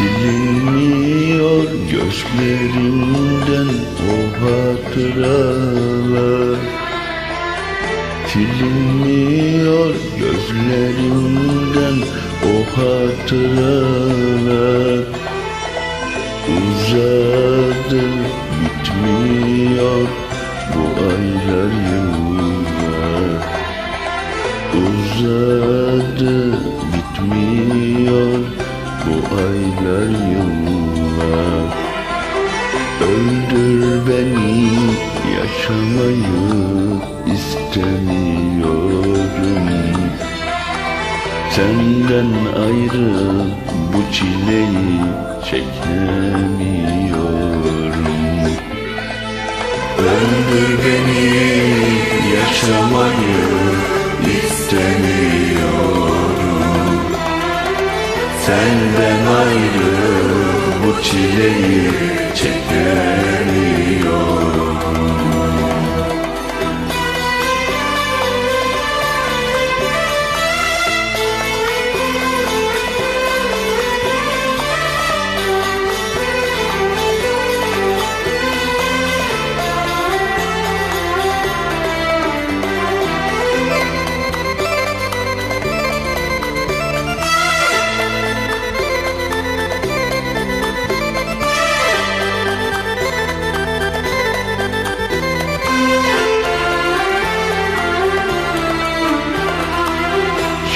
Silinmiyor gözlerimden o hatıralar. Silinmiyor gözlerimden o hatıralar. Uzadı bitmiyor bu aylar yıllar. Uzadı bitmiyor bu aylar yıllar. Öldür beni yaşamayı istemiyorum Senden ayrı bu çileyi çekemiyorum. Öldür beni yaşamayı çileyi çekemiyorum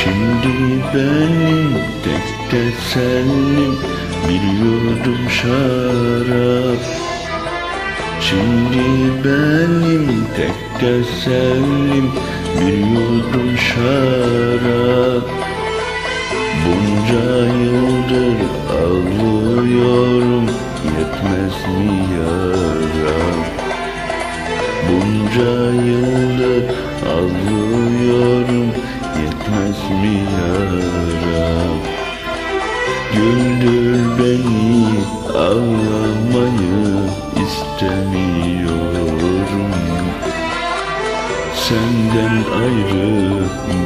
Şimdi benim tek tesellim bir yudum şarap. Şimdi benim tek tesellim bir yudum şarap. Bunca yıldır ağlıyorum yetmez mi yaram? Bunca yıldır ağlıyorum yetmez mi yaram Güldür beni ağlamayı istemiyorum Senden ayrı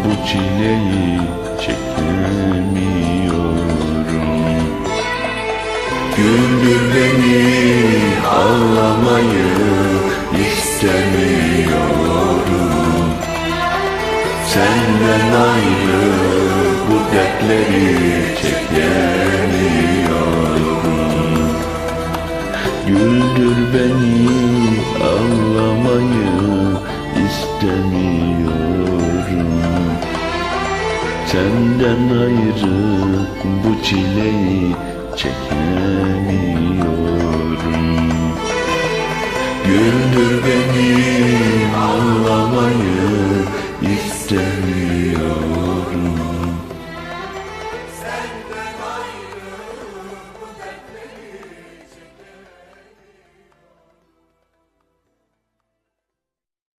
bu çileyi çekemiyorum. Güldür beni ağlamayı istemiyorum Senden ayrı bu dertleri çekemiyorum Güldür beni ağlamayı istemiyorum. Senden ayrı bu çileyi çekemiyorum